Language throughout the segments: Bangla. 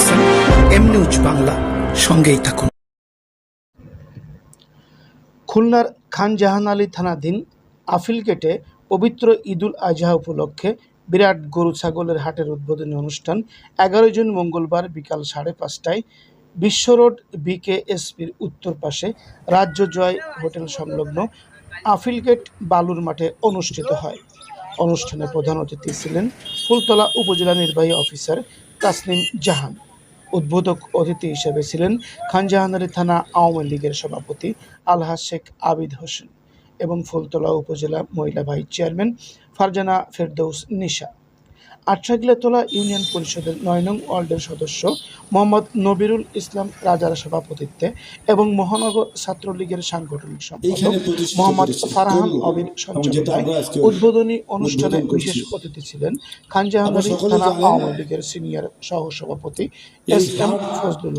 দেখছেন এম নিউজ বাংলা, সঙ্গেই থাকুন। খুলনার খান জাহান আলী থানাধীন আফিল গেটে পবিত্র ঈদুল আজহা উপলক্ষে বিরাট গরু ছাগলের হাটের উদ্বোধনী অনুষ্ঠান এগারো জুন মঙ্গলবার বিকাল সাড়ে পাঁচটায় বিশ্ব রোড বিকেএসপির উত্তর পাশে রাজ্য জয় হোটেল সংলগ্ন আফিল গেট বালুর মাঠে অনুষ্ঠিত হয়। অনুষ্ঠানে প্রধান অতিথি ছিলেন ফুলতলা উপজেলা নির্বাহী অফিসার তাসনিম জাহান। উদ্বোধক অতিথি হিসেবে ছিলেন খানজাহানারি থানা আওয়ামী লীগের সভাপতি আলহাজ শেখ আবিদ হোসেন এবং ফুলতলা উপজেলা মহিলা vice chairman Farzana Ferdous Nisha. Atragilatala union পরিষদের নয় নং ওয়ার্ডের সদস্য মোহাম্মদ নবিরুল ইসলাম রাজার সভাপতিত্বে এবং মহানগর ছাত্রলীগের সাংগঠনিক সম্পাদক মোহাম্মদ। ফারহান যেটা সঞ্চালনায় উদ্বোধনী অনুষ্ঠানে বিশেষ অতিথি ছিলেন খানজাহানারি থানা আওয়ামী লীগের সিনিয়র সহসভাপতি এস এম ফজলুল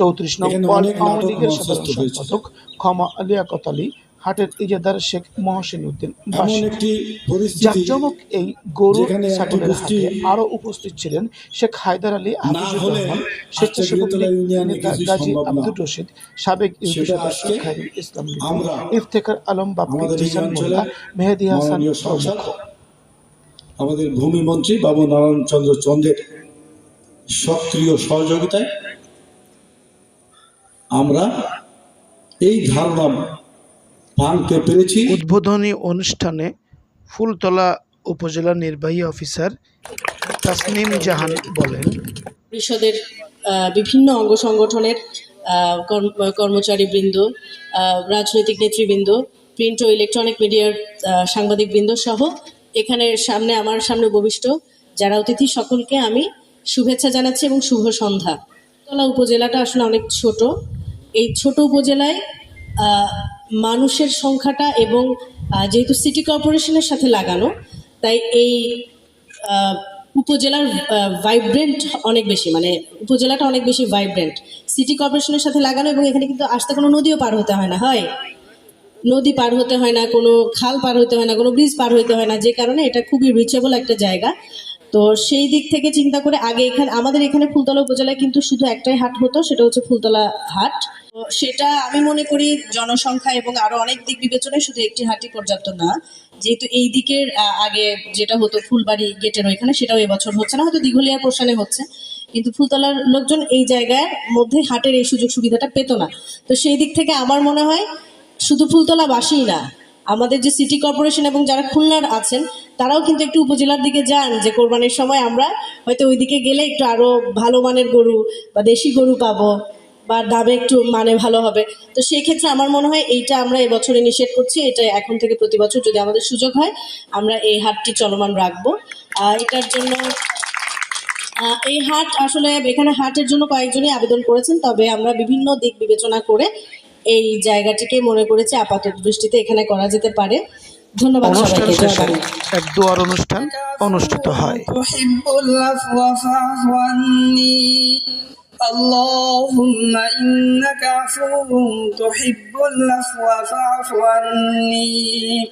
চৌত্রিশ নং ওয়ার্ড আওয়ামী লীগের সাধারণ সম্পাদক ক্ষমা লিয়াকত আলী হাটের ইজাদার শেখ মহসিন উদ্দিন জাকজমক এই গরু ছাগলের হাটে আরও উপস্থিত ছিলেন শেখ হায়দার আলী হাফিজুর রহমান স্বেচ্ছাসেবক নেতা গাজী আব্দুর রশিদ সাবেক ইউপি সদস্য আজকে ইসলাম ইফতেখার আলম জিসান মোল্লা মেহেদি হাসান আমাদের ভূমিমন্ত্রী বাবু নারায়ণ চন্দ্র চন্দ্রের সক্রিয় সহযোগিতায় আমরা এই ধারণা ভাঙতে পেরেছি উদ্বোধনী অনুষ্ঠানে ফুলতলা উপজেলা নির্বাহী অফিসার তাসনিম জাহান বলেন পরিষদের বিভিন্ন অঙ্গ সংগঠনের কর্মচারীবৃন্দ রাজনৈতিক নেতৃবৃন্দ প্রিন্ট ও ইলেকট্রনিক মিডিয়ার আহ, সাংবাদিকবৃন্দ সহ এখানে সামনে আমার সামনে উপবিষ্ট যারা অতিথি সকলকে আমি শুভেচ্ছা জানাচ্ছি এবং শুভ সন্ধ্যা। তলা উপজেলাটা আসলে অনেক ছোট। এই ছোট উপজেলায় আহ, মানুষের সংখ্যাটা এবং যেহেতু সিটি কর্পোরেশনের সাথে লাগানো, তাই এই উপজেলার ভাইব্রেন্ট অনেক বেশি মানে উপজেলাটা অনেক বেশি ভাইব্রেন্ট সিটি কর্পোরেশনের সাথে লাগানো এবং এখানে কিন্তু আসতে কোনো নদীও পার হতে হয় না, হয়? নদী পার হতে হয় না, কোনো খাল পার হতে হয় না, কোনো ব্রিজ পার হতে হয় না, যে কারণে এটা খুবই রিচেবল একটা জায়গা। তো সেই দিক থেকে চিন্তা করে আগে এখানে, আমাদের এখানে ফুলতলা উপজেলায় কিন্তু শুধু একটাই হাট হতো, সেটা হচ্ছে ফুলতলা হাট। সেটা আমি মনে করি জনসংখ্যা এবং আরও অনেক দিক বিবেচনায় শুধু একটি হাটই পর্যাপ্ত না। যেহেতু এই দিকের আগে যেটা হতো ফুলবাড়ি গেটের ওইখানে, সেটাও এবছর হচ্ছে না, হয়তো দীঘলিয়া প্রশ্নে হচ্ছে। কিন্তু ফুলতলার লোকজন এই জায়গার মধ্যে হাটের এই সুযোগ সুবিধাটা পেত না। তো সেই দিক থেকে আমার মনে হয় শুধু ফুলতলা ফুলতলাবাসীই না, আমাদের যে সিটি কর্পোরেশন এবং যারা খুলনার আছেন, তারাও কিন্তু একটু উপজেলার দিকে যান যে কোরবানির সময় আমরা হয়তো ওইদিকে গেলে একটু আরও ভালো মানের গরু বা দেশি গরু পাবো। বা দামে একটু মানে ভালো হবে। তো সেই ক্ষেত্রে আমার মনে হয় এইটা আমরা এবছরে নিষেধ করছি এটা এখন থেকে প্রতি বছর যদি আমাদের সুযোগ হয় আমরা এই হাটটি চলমান রাখব। এটার জন্য এই হাট আসলে এখানে হাটের জন্য কয়েকজনই আবেদন করেছেন তবে আমরা বিভিন্ন দিক বিবেচনা করে এই জায়গাটিকে মনে করেছি আপাতত দৃষ্টিতে এখানে করা যেতে পারে। ধন্যবাদ অনুষ্ঠান শেষে এক দোয়ার অনুষ্ঠান অনুষ্ঠিত হয়। اللهم إنك عفو تحب العفو فاعف عني.